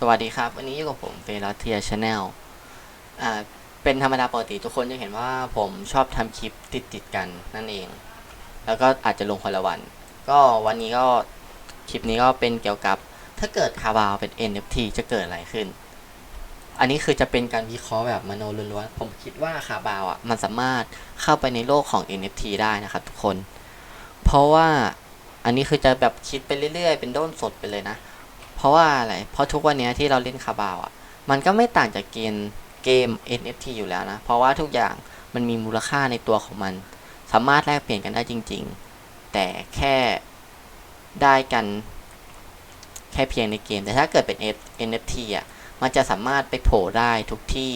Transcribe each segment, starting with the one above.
สวัสดีครับ วันนี้อยู่กับผมเฟรเทียชาแนลอ่าเป็นธรรมดาปกติทุกคนจะเห็นว่าผมชอบทำคลิปติดติดกันนั่นเอง แล้วก็อาจจะลงคนละวัน ก็วันนี้ก็คลิปนี้ก็เป็นเกี่ยวกับถ้าเกิดคาบาวเป็น NFT จะเกิดอะไรขึ้น อันนี้คือจะเป็นการวิเคราะห์แบบมโนล้วนๆผมคิดว่าคาบาวอะมันสามารถเข้าไปในโลกของ NFT ได้นะครับทุกคน เพราะว่าอันนี้คือจะแบบคิดไปเรื่อยๆ เป็นด้นสดไปเลยนะ ราะว่าอะไร เพราะทุกวันนี้ที่เราเล่นคาบาวอะ มันก็ไม่ต่างจากเกมเกม NFT อยู่แล้วนะ เพราะว่าทุกอย่างมันมีมูลค่าในตัวของมัน สามารถแลกเปลี่ยนกันได้จริง ๆ แต่แค่ได้กัน แค่เพียงในเกม แต่ถ้าเกิดเป็น NFT อะ มันจะสามารถไปโผล่ได้ทุกที่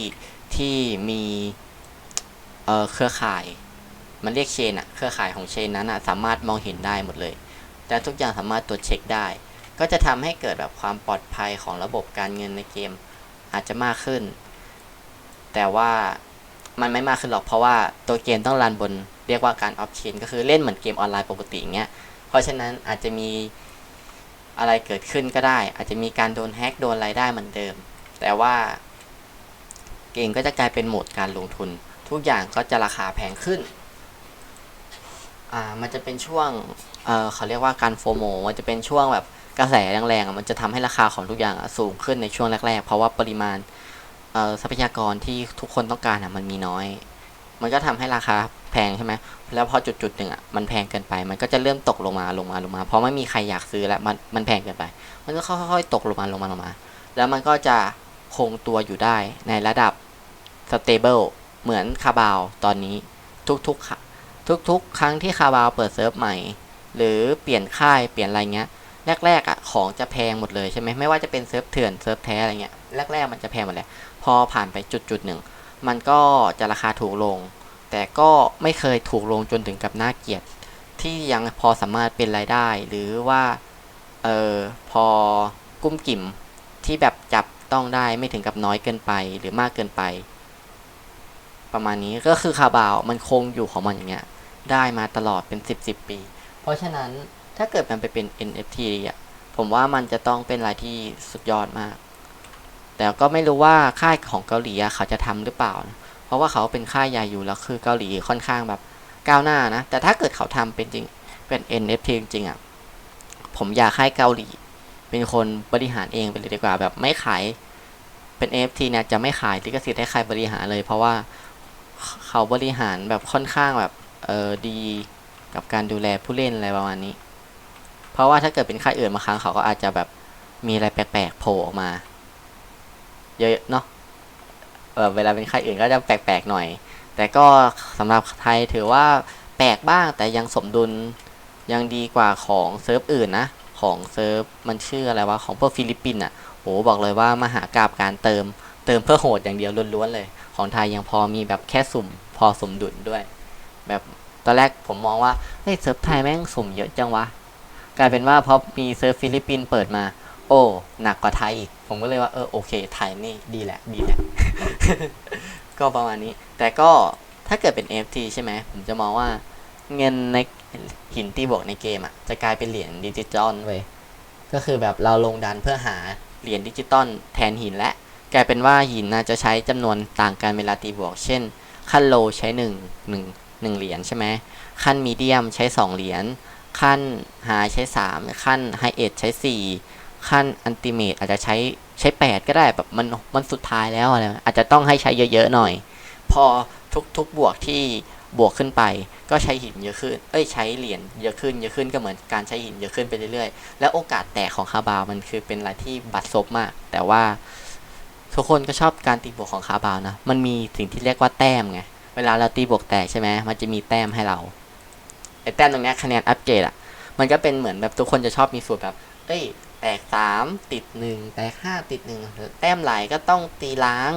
ที่มีเเครือข่าย มันเรียกเชนอะเครือข่ายของเชนนั้นอะสามารถมองเห็นได้หมดเลย แต่ทุกอย่างสามารถตรวจเช็คได้ ก็จะทำให้เกิดแบบความปลอดภัยของระบบการเงินในเกมอาจจะมากขึ้น แต่ว่ามันไม่มากขึ้นหรอกเพราะว่าตัวเกมต้องรันบนเรียกว่าการออฟเชนก็คือเล่นเหมือนเกมออนไลน์ปกติอย่างเงี้ย เพราะฉะนั้นอาจจะมีอะไรเกิดขึ้นก็ได้ อาจจะมีการโดนแฮ็กโดนอะไรได้เหมือนเดิม แต่ว่าเกมก็จะกลายเป็นโหมดการลงทุน ทุกอย่างก็จะราคาแพงขึ้น อ่า มันจะเป็นช่วง เออเขาเรียกว่าการโฟโมมันจะเป็นช่วงแบบ กระแสแรงๆมันจะทำให้ราคาของทุกอย่างสูงขึ้นในช่วงแรกๆ เพราะว่าปริมาณทรัพยากรที่ทุกคนต้องการมันมีน้อย มันก็ทำให้ราคาแพงใช่ไหมแล้วพอจุดๆหนึ่งอะมันแพงเกินไป มันก็จะเริ่มตกลงมาลงมาลงมา เพราะไม่มีใครอยากซื้อแล้วมันมันแพงเกินไป มันก็ค่อยๆตกลงมาลงมาลงมา แล้วมันก็จะคงตัวอยู่ได้ในระดับ stable เหมือนคาบาวตอนนี้ทุกๆค่ะทุกๆ ครั้งที่คาบาวเปิดเซิร์ฟใหม่ หรือเปลี่ยนค่ายเปลี่ยนอะไรเงี้ย แรกๆอะของจะแพงหมดเลยใช่ไหมไม่ว่าจะเป็นเซิร์ฟเถื่อนเซิร์ฟแท้อะไรเงี้ยแรกๆ มันจะแพงหมดเลยพอผ่านไปจุดๆหนึ่งมันก็จะราคาถูกลง แต่ก็ไม่เคยถูกลงจนถึงกับน่าเกลียด ที่ยังพอสามารถเป็นรายได้ หรือว่าเออพอกุ้มกิ่มที่แบบจับต้องได้ไม่ถึงกับน้อยเกินไปหรือมากเกินไป ประมาณนี้ก็คือคาบาวมันคงอยู่ของมันอย่างเงี้ยได้มาตลอดเป็น 10 10ปี เพราะฉะนั้น ถ้าเกิดมันไปเป็น NFT อะผมว่ามันจะต้องเป็นอะไรที่สุดยอดมาก แต่ก็ไม่รู้ว่าค่ายของเกาหลีเขาจะทำหรือเปล่านะเพราะว่าเขาเป็นค่ายใหญ่อยู่แล้วคือเกาหลีค่อนข้างแบบก้าวหน้านะ แต่ถ้าเกิดเขาทำเป็นจริงเป็น NFT จริงๆอะผมอยากให้เกาหลี เป็นคนบริหารเองไปเลยดีกว่าแบบไม่ขายเป็น NFT เนี่ยจะไม่ขายลิขสิทธิ์ให้ใครบริหารเลย เพราะว่าเขาบริหารแบบค่อนข้างแบบเออดีกับการดูแลผู้เล่นอะไรประมาณนี้ เพราะว่าถ้าเกิดเป็นค่ายอื่นบางครั้งเขาก็อาจจะแบบมีอะไรแปลกๆโผล่ออกมา เยอะเนาะเออเวลาเป็นค่ายอื่นก็จะแปลกๆหน่อย แต่ก็สำหรับไทยถือว่าแปลกบ้างแต่ยังสมดุลยังดีกว่าของเซิร์ฟอื่นนะ ของเซิร์ฟมันชื่ออะไรวะของพวกฟิลิปปินส์อะโหบอกเลยว่ามหากราบการเติม เติมเพื่อโหดอย่างเดียวล้วนๆเลย ของไทยยังพอมีแบบแค่สุ่ม พอสมดุลด้วย แบบตอนแรกผมมองว่าเฮ้ยเซิร์ฟไทยแม่งสุ่มเยอะจังวะ กลายเป็นว่าพอมีเซิร์ฟฟิลิปปินส์เปิดมา โอ้หนักกว่าไทยอีก ผมก็เลยว่าเออโอเคไทยนี่ดีแหละดีแหละ ก็ประมาณนี้ แต่ก็ถ้าเกิดเป็น NFT ใช่ไหมผมจะมองว่าเงินในหินตีบวกในเกมอะจะกลายเป็นเหรียญดิจิตอลเว้ยก็คือแบบเราลงดันเพื่อหาเหรียญดิจิตอลแทนหินและ กลายเป็นว่าหินน่าจะใช้จำนวนต่างกันเวลาตีบวก เช่น ขั้นโลใช้หนึ่งหนึ่งหนึ่งเหรียญใช่ไหมขั้นมีเดียมใช้สองเหรียญ ขั้นไฮใช้สามขั้นไฮเอทใช้สี่ขั้นอันติเมตอาจจะใช้ใช้แปดก็ได้แบบมันมันสุดท้ายแล้วอะไรอาจจะต้องให้ใช้เยอะๆหน่อย พอทุกทุกบวกที่บวกขึ้นไป ก็ใช้หินเยอะขึ้น เอ้ยใช้เหรียญเยอะขึ้นเยอะขึ้นก็เหมือนการใช้หินเยอะขึ้นไปเรื่อยๆ แล้วโอกาสแตกของคาบาวมันคือเป็นอะไรที่บัดซบมาก แต่ว่าทุกคนก็ชอบการตีบวกของคาบาวนะ มันมีสิ่งที่เรียกว่าแต้มไง เวลาเราตีบวกแตกใช่ไหมมันจะมีแต้มให้เรา ไอ้แต้มตรงเนี้ยคะแนนอัปเกรดอะ มันก็เป็นเหมือนแบบทุกคนจะชอบมีสูตรแบบ เอ้ย แตกสามติดหนึ่งแตกห้าติดหนึ่งแต้มไหลก็ต้องตีล้าง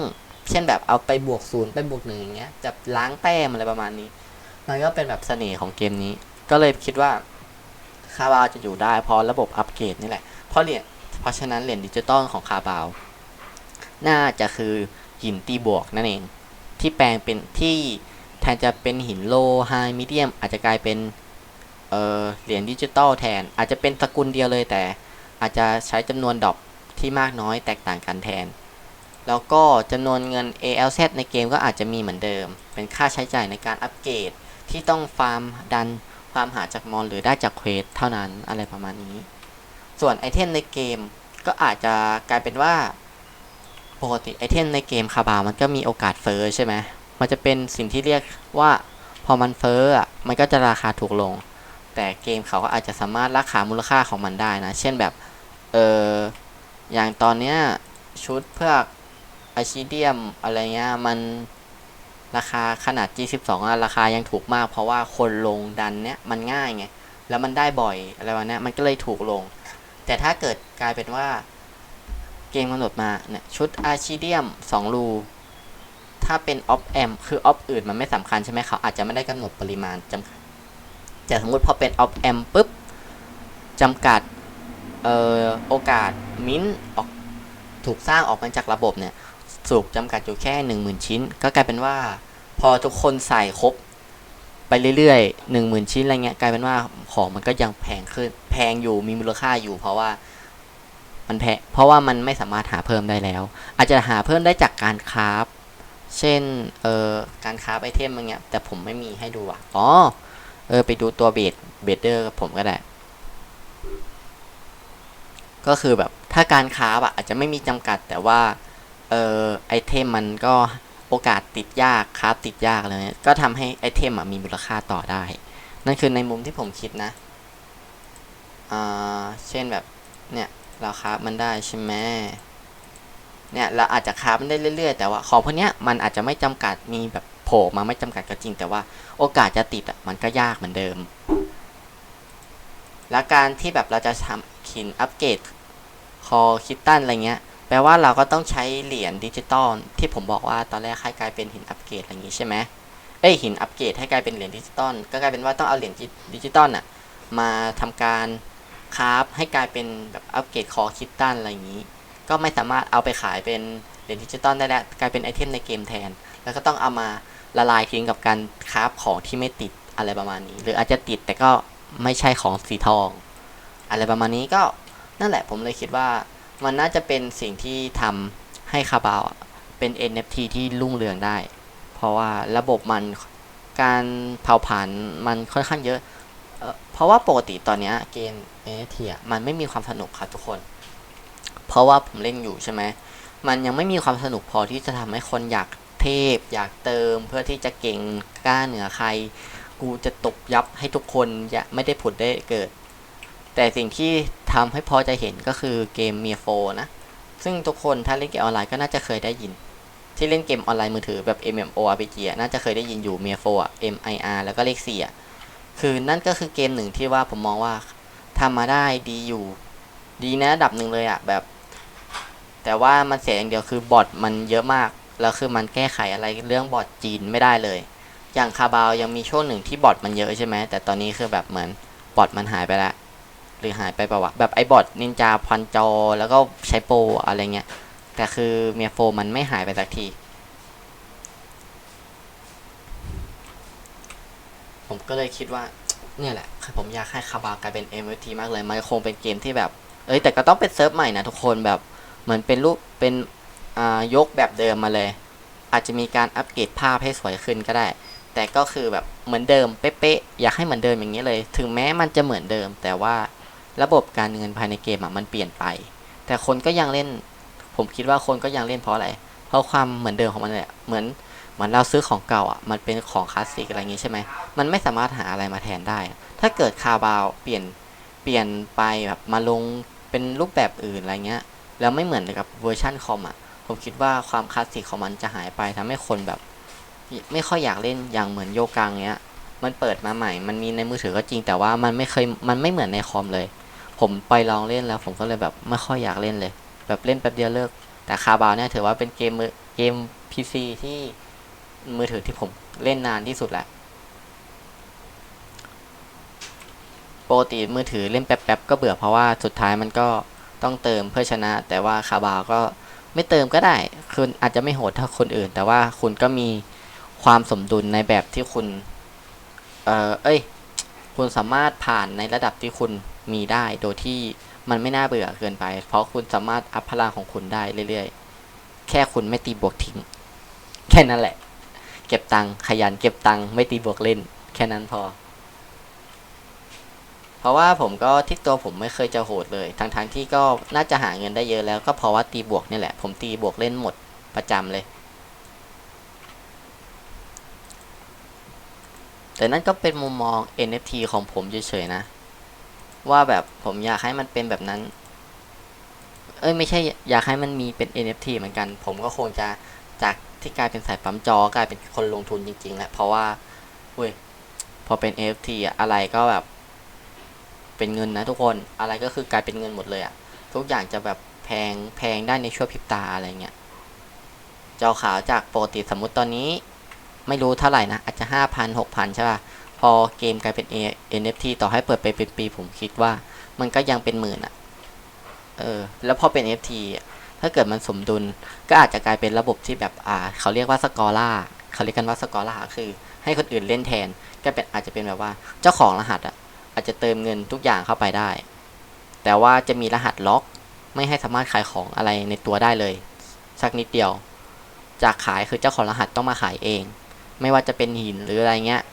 เช่นแบบเอาไปบวกศูนย์ไปบวกหนึ่งอย่างเงี้ยจะล้างแต้มอะไรประมาณนี้ มันก็เป็นแบบเสน่ห์ของเกมนี้ ก็เลยคิดว่าคาบาวจะอยู่ได้เพราะระบบอัปเกรดนี่แหละ เพราะเหรียญเพราะฉะนั้นเหรียญดิจิตอลของคาบาว น่าจะคือหินตีบวกนั่นเอง ที่แปลงเป็นที่ แทนจะเป็นหินโลไฮมีเดียมอาจจะกลายเป็นเออเหรียญดิจิตอลแทน อาจจะเป็นสกุลเดียวเลยแต่ อาจจะใช้จำนวนดอกทที่มากน้อยแตกต่างกันแทน แล้วก็จำนวนเงิน ALZ ในเกมก็อาจจะมีเหมือนเดิม เป็นค่าใช้จ่ายในการอัปเกรดที่ต้องฟาร์มดันฟาร์มหาจากมอนหรือได้จากเควสเท่านั้นอะไรประมาณนี้ ส่วนไอเทมในเกมก็อาจจะกลายเป็นว่าปกติไอเทมในเกมคาบามันก็มีโอกาสเฟอร์ใช่ไหม มันจะเป็นสิ่งที่เรียกว่าพอมันเฟออะมันก็จะราคาถูกลง แต่เกมเขาก็อาจจะสามารถรักษามูลค่าของมันได้นะ เช่นแบบเอออย่างตอนเนี้ยชุดเพื่อไอชิเดียมอะไรเงี้ยมันราคาขนาด G12 อะราคายังถูกมาก เพราะว่าคนลงดันเนี้ยมันง่ายไง แล้วมันได้บ่อยอะไรวะเนี้ยมันก็เลยถูกลง แต่ถ้าเกิดกลายเป็นว่าเกมกำหนดมาเนี่ยชุดอาชิเดียม 2 รู ถ้าเป็นออฟแอมคือออฟอื่นมันไม่สำคัญใช่ไหมเขาอาจจะไม่ได้กำหนดปริมาณจำกัดแต่สมมุติพอเป็นออฟแอมปุ๊บจำกัดออโอกาสมิ้นท์ออกถูกสร้างออกมาจากระบบเนี่ยสูบจำกัดอยู่แค่หนึ่งหมื่นชิ้น ก็กลายเป็นว่า พอทุกคนใส่ครบไปเรื่อยๆหนึ่งหมื่นชิ้นอะไรเงี้ยกลายเป็นว่าของมันก็ยังแพงขึ้นแพงอยู่มีมูลค่าอยู่ เพราะว่ามันแพงเพราะว่ามันไม่สามารถหาเพิ่มได้แล้ว อาจจะหาเพิ่มได้จากการคราฟ เช่น เอ่อ การคราฟไอเทมอะไรเงี้ยแต่ผมไม่มีให้ดูอะ อ๋อ เออ ไปดูตัวเบดเบดเดอร์กับผมก็ได้ ก็คือแบบ ถ้าการคราฟอะอาจจะไม่มีจำกัดแต่ว่า เออไอเทมมันก็โอกาสติดยากคราฟติดยากอะไรเงี้ยก็ทำให้ไอเทมอะมีมูลค่าต่อได้ นั่นคือในมุมที่ผมคิดนะ อ่า เช่นแบบ เนี่ย เราคราฟมันได้ใช่ไหม เนี่ยเราอาจจะครามันได้เรื่อยๆ แต่ว่าของพวกเนี้ยมันอาจจะไม่จำกัดมีแบบโผล่มาไม่จำกัดก็จริง แต่ว่าโอกาสจะติดอะมันก็ยากเหมือนเดิม และการที่แบบเราจะทำขินอัปเกรดคอคิตตันอะไรเงี้ยแปลว่าเราก็ต้องใช้เหรียญดิจิตอลที่ผมบอกว่าตอนแรกให้กลายเป็นหินอัปเกรดอะไรอย่างงี้ใช่ไหมเอ้ยหินอัปเกรดให้กลายเป็นเหรียญดิจิตอลก็กลายเป็นว่าต้องเอาเหรียญดิจิตอลน่ะมาทำการคราฟให้กลายเป็นแบบอัปเกรดคอคิตตันอะไรอย่างนี้ ก็ไม่สามารถเอาไปขายเป็นเหรียญดิจิตอลได้แล้วกลายเป็นไอเทมในเกมแทน แล้วก็ต้องเอามาละลายทิ้งกับการคราฟของที่ไม่ติดอะไรประมาณนี้ หรืออาจจะติดแต่ก็ไม่ใช่ของสีทอง อะไรประมาณนี้ก็นั่นแหละผมเลยคิดว่ามันน่าจะเป็นสิ่งที่ทำให้คาบาวเป็น NFT ที่รุ่งเรืองได้ เพราะว่าระบบมันการเผาผลาญมันค่อนข้างเยอะ เพราะว่าปกติตอนนี้เกม NFT อะมันไม่มีความสนุกครับทุกคน เพราะว่าผมเล่นอยู่ใช่ไหมมันยังไม่มีความสนุกพอที่จะทำให้คนอยากเทพ อยากเติมเพื่อที่จะเก่งกล้าเหนือใคร กูจะตบยับให้ทุกคนอย่าไม่ได้ผุดได้เกิด แต่สิ่งที่ทำให้พอจะเห็นก็คือเกมเมียโฟนะซึ่งทุกคนถ้าเล่นเกมออนไลน์ก็น่าจะเคยได้ยิน ที่เล่นเกมออนไลน์มือถือแบบ MMORPG น่าจะเคยได้ยินอยู่เมียโฟอะ M I R แล้วก็เลขสี่อะคือนั่นก็คือเกมหนึ่งที่ว่าผมมองว่าทำมาได้ดีอยู่ ดีนะระดับหนึ่งเลยอะแบบ แต่ว่ามันเสียอย่างเดียวคือบอทมันเยอะมาก แล้วคือมันแก้ไขอะไรเรื่องบอทจีนไม่ได้เลย อย่างคาบาวยังมีช่วงหนึ่งที่บอทมันเยอะใช่ไหมแต่ตอนนี้คือแบบเหมือนบอทมันหายไปแล้วหรือหายไปปะวะแบบไอ้บอทนินจาพันจอแล้วก็ใช้โปรอะไรเงี้ย แต่คือเมียโฟมันไม่หายไปสักที ผมก็เลยคิดว่าเนี่ยแหละ ผมอยากให้คาบาวกลายเป็น MVP มากเลย มันคงเป็นเกมที่แบบ เอ้ยแต่ก็ต้องเป็นเซิร์ฟใหม่นะทุกคนแบบ เหมือนเป็นรูปเป็นยกแบบเดิมมาเลย อาจจะมีการอัปเกรดภาพให้สวยขึ้นก็ได้ แต่ก็คือแบบเหมือนเดิมเป๊ะๆอยากให้เหมือนเดิมอย่างนี้เลย ถึงแม้มันจะเหมือนเดิม แต่ว่าระบบการเงินภายในเกมอะมันเปลี่ยนไป แต่คนก็ยังเล่น ผมคิดว่าคนก็ยังเล่นเพราะอะไร เพราะความเหมือนเดิมของมันเลยเหมือนเหมือนเราซื้อของเก่าอะมันเป็นของคลาสสิกอะไรอย่างี้ใช่ไหมมันไม่สามารถหาอะไรมาแทนได้ ถ้าเกิดคาบาวเปลี่ยนเปลี่ยนไปแบบมาลงเป็นรูปแบบอื่นอะไรเงี้ย แล้วไม่เหมือนกับเวอร์ชันคอมอะ ผมคิดว่าความคลาสสิกของมันจะหายไปทำให้คนแบบ ไม่ค่อยอยากเล่นอย่างเหมือนโยกังเนี้ย มันเปิดมาใหม่ มันมีในมือถือก็จริง แต่ว่ามันไม่เคย มันไม่เหมือนในคอมเลย ผมไปลองเล่นแล้ว ผมก็เลยแบบไม่ค่อยอยากเล่นเลย แบบเล่นแป๊บเดียวเลิก แต่คาบาวเนี่ยถือว่าเป็นเกมมือเกมพีซีที่มือถือที่ผมเล่นนานที่สุดแหละปกติมือถือเล่นแป๊บๆก็เบื่อเพราะว่าสุดท้ายมันก็ ต้องเติมเพื่อชนะ แต่ว่าคาบาวก็ไม่เติมก็ได้ คุณอาจจะไม่โหดเท่าคนอื่น แต่ว่าคุณก็มีความสมดุลในแบบที่คุณ เออเอ้ย คุณสามารถผ่านในระดับที่คุณมีได้ โดยที่มันไม่น่าเบื่อเกินไป เพราะคุณสามารถอัพพลังของคุณได้เรื่อยๆ แค่คุณไม่ตีบวกทิ้ง แค่นั้นแหละ เก็บตังค์ขยันเก็บตังค์ไม่ตีบวกเล่น แค่นั้นพอ เพราะว่าผมก็ที่ตัวผมไม่เคยจะโหดเลยทั้งๆที่ก็น่าจะหาเงินได้เยอะแล้ว ก็เพราะว่าตีบวกนี่แหละ ผมตีบวกเล่นหมดประจำเลย แต่นั่นก็เป็นมุมมอง NFT ของผมเฉยๆนะ ว่าแบบผมอยากให้มันเป็นแบบนั้น เอ้ยไม่ใช่อยากให้มันมีเป็น NFT เหมือนกัน ผมก็คงจะจากที่กลายเป็นสายปั๊มจอกลายเป็นคนลงทุนจริงๆแหละเพราะว่าเว้ยพอเป็น NFT อะอะไรก็แบบ เป็นเงินนะทุกคนอะไรก็คือกลายเป็นเงินหมดเลยอะทุกอย่างจะแบบแพงแพงได้ในชั่วพริบตาอะไรเงี้ยจอขาวจากปกติสมมติตอนนี้ ไม่รู้เท่าไหร่นะ อาจจะห้าพันหกพันใช่ป่ะพอเกมกลายเป็น NFT ต่อให้เปิดไปเป็นปีผมคิดว่า มันก็ยังเป็นหมื่นอะเออแล้วพอเป็น NFT ถ้าเกิดมันสมดุลก็อาจจะกลายเป็นระบบที่แบบอ่า เขาเรียกว่าสกอร่าเขาเรียกกันว่าสกอร่าคือ ให้คนอื่นเล่นแทนก็เป็นอาจจะเป็นแบบว่าเจ้าของรหัสอะ อาจจะเติมเงินทุกอย่างเข้าไปได้ แต่ว่าจะมีรหัสล็อกไม่ให้สามารถขายของอะไรในตัวได้เลย สักนิดเดียว จากขายคือเจ้าของรหัสต้องมาขายเอง ไม่ว่าจะเป็นหินหรืออะไรเงี้ย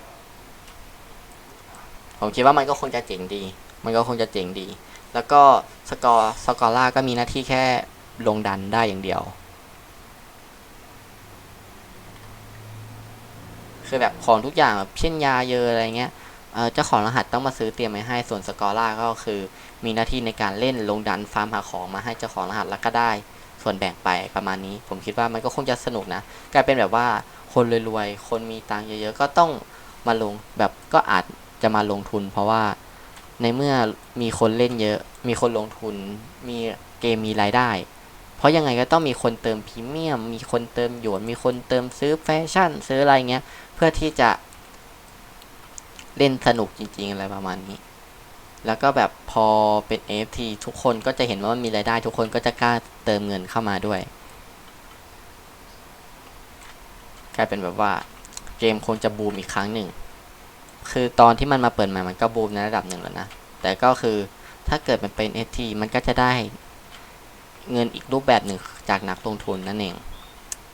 ผมคิดว่ามันก็คงจะเจ๋งดี มันก็คงจะเจ๋งดี แล้วก็สกอร์สกอร่าก็มีหน้าที่แค่ลงดันได้อย่างเดียว คือแบบของทุกอย่างแบบเช่นยาเยอะอะไรเงี้ย เจ้าของรหัสต้องมาซื้อเตรียมไว้ให้ส่วนสกอร่าก็คือ มีหน้าที่ในการเล่นลงดันฟาร์มหาของมาให้เจ้าของรหัสแล้วก็ได้ ส่วนแบ่งไปประมาณนี้ ผมคิดว่ามันก็คงจะสนุกนะ กลายเป็นแบบว่าคนรวยๆ คนมีตังค์เยอะๆ ก็ต้องมาลงแบบก็อาจจะมาลงทุน เพราะว่าในเมื่อมีคนเล่นเยอะ มีคนลงทุน มีเกมมีรายได้ เพราะยังไงก็ต้องมีคนเติมพรีเมียม มีคนเติมหยวน มีคนเติมซื้อแฟชั่น ซื้ออะไรเงี้ย เพื่อที่จะ เล่นสนุกจริง ๆ อะไรประมาณนี้ แล้วก็แบบพอเป็น NFT ทุกคนก็จะเห็นว่ามันมีรายได้ ทุกคนก็จะกล้าเติมเงินเข้ามาด้วย กลายเป็นแบบว่าเกมคงจะบูมอีกครั้งหนึ่ง คือตอนที่มันมาเปิดใหม่มันก็บูมในระดับหนึ่งแล้วนะ แต่ก็คือถ้าเกิดมันเป็น NFT มันก็จะได้เงินอีกรูปแบบหนึ่งจากนักลงทุนนั่นเอง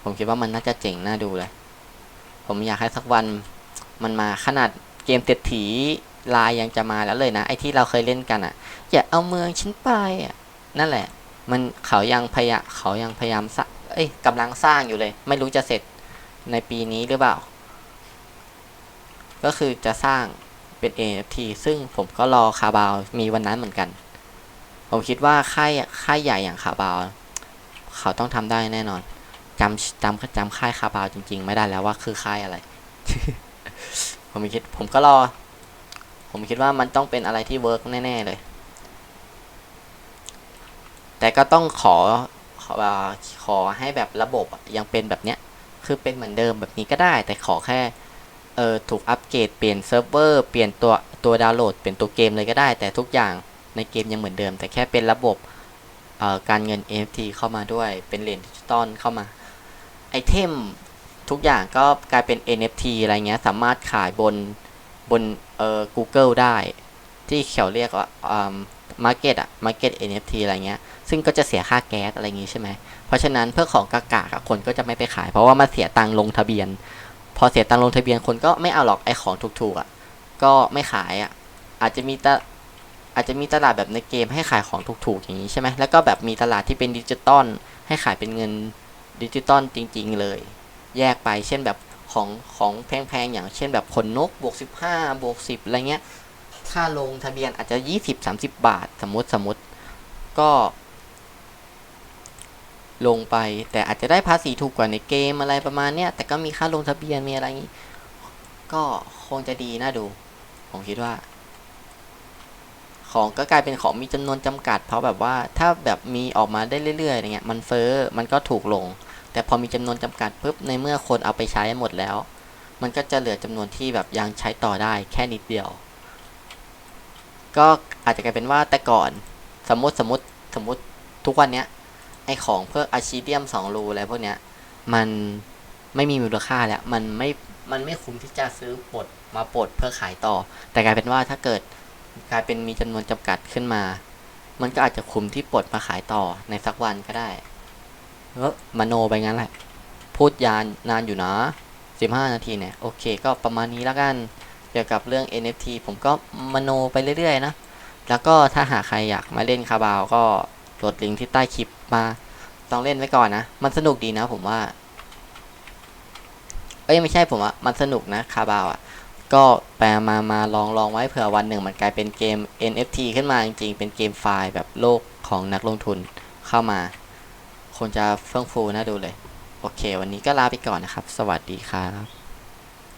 ผมคิดว่ามันน่าจะเจ๋งน่าดูเลย ผมอยากให้สักวันมันมาขนาด เกมเศรษฐีลายยังจะมาแล้วเลยนะ ไอที่เราเคยเล่นกันอะ่ะ อย่าเอาเมืองฉันไปอะนั่นแหละ มันเขายังพยายามเขายังพยายามสร้างเอ้ยกำลังสร้างอยู่เลย ไม่รู้จะเสร็จในปีนี้หรือเปล่า ก็คือจะสร้างเป็น NFT ซึ่งผมก็รอคาบาวมีวันนั้นเหมือนกัน ผมคิดว่าค่ายค่ายใหญ่อย่างคาบาวเขาต้องทำได้แน่นอนจำจำจำค่ายคาบาวจริง ๆ ไม่ได้แล้วว่าคือค่ายอะไร ผมคิดผมก็รอ ผมคิดว่ามันต้องเป็นอะไรที่เวิร์กแน่ ๆ เลย แต่ก็ต้องขอขอขอให้แบบระบบยังเป็นแบบเนี้ย คือเป็นเหมือนเดิมแบบนี้ก็ได้ แต่ขอแค่เออถูกอัปเกรดเปลี่ยนเซิร์ฟเวอร์เปลี่ยนตัวตัวดาวน์โหลดเปลี่ยนตัวเกมเลยก็ได้ แต่ทุกอย่างในเกมยังเหมือนเดิม แต่แค่เป็นระบบเอ่อการเงิน NFT เข้ามาด้วยเป็นเหรียญดิจิตอลเข้ามา ไอเทม ทุกอย่างก็กลายเป็น NFT อะไรเงี้ย สามารถขายบนบนเอ่อ Google ได้ ที่เขาเรียกว่าอ่า market อะ market NFT อะไรเงี้ย ซึ่งก็จะเสียค่าแก๊สอะไรอย่างงี้ใช่ไหม เพราะฉะนั้นเพื่อของกากาคนก็จะไม่ไปขาย เพราะว่ามันเสียตังค์ลงทะเบียน พอเสียตังค์ลงทะเบียนคนก็ไม่เอาหรอกไอของถูกๆอะ่ะก็ไม่ขายอะ่ะอาจจะมีตะอาจจะมีตลาดแบบในเกมให้ขายของถูกๆอย่างนี้ใช่ไหมแล้วก็แบบมีตลาดที่เป็นดิจิตอลให้ขายเป็นเงินดิจิตอลจริง ๆ เลย แยกไป เช่นแบบของของแพงๆอย่างเช่นแบบขนนกบวกสิบห้าบวกสิบอะไรเงี้ยค่าลงทะเบียนอาจจะยี่สิบสามสิบบาท สมมติสมมติก็ ลงไป แต่อาจจะได้ภาษีถูกกว่าในเกมอะไรประมาณเนี้ยแต่ก็มีค่าลงทะเบียนมีอะไรงี้ ก็คงจะดีน่าดู ผมคิดว่า ของก็กลายเป็นของมีจำนวนจำกัด เพราะแบบว่าถ้าแบบมีออกมาได้เรื่อยๆอย่างเงี้ยมันเฟ้อมันก็ถูกลง แต่พอมีจำนวนจำกัดปุ๊บในเมื่อคนเอาไปใช้หมดแล้ว มันก็จะเหลือจำนวนที่แบบยังใช้ต่อได้แค่นิดเดียว ก็อาจจะกลายเป็นว่าแต่ก่อนสมมติสมมติสมมติทุกวันเนี้ยไอของเพื่ออะชิเดียมสองรูอะไรพวกเนี้ยมันไม่มีมูลค่าแล้วมันไม่มันไม่คุ้มที่จะซื้อปลดมาปลดเพื่อขายต่อ แต่กลายเป็นว่าถ้าเกิดกลายเป็นมีจำนวนจำกัดขึ้นมา มันก็อาจจะคุ้มที่ปลดมาขายต่อในสักวันก็ได้ แล้วมโนไปงั้นแหละ พูดยานนานอยู่นะ 15 นาทีเนี่ย โอเค ก็ประมาณนี้แล้วกัน เกี่ยวกับเรื่อง NFT ผมก็มโนไปเรื่อยๆนะ แล้วก็ถ้าหากใครอยากมาเล่นคาบาวก็กดลิงก์ที่ใต้คลิปมาต้องเล่นไว้ก่อนนะ มันสนุกดีนะผมว่า เอ้ยไม่ใช่ผมอะมันสนุกนะคาบาวอะ ก็แปลมามาลองลองไว้เผื่อวันหนึ่งมันกลายเป็นเกม NFT ขึ้นมาจริงๆ เป็นเกมไฟล์แบบโลกของนักลงทุนเข้ามา คงจะเฟื่องฟูน่าดูเลย โอเค วันนี้ก็ลาไปก่อนนะครับ สวัสดีครับ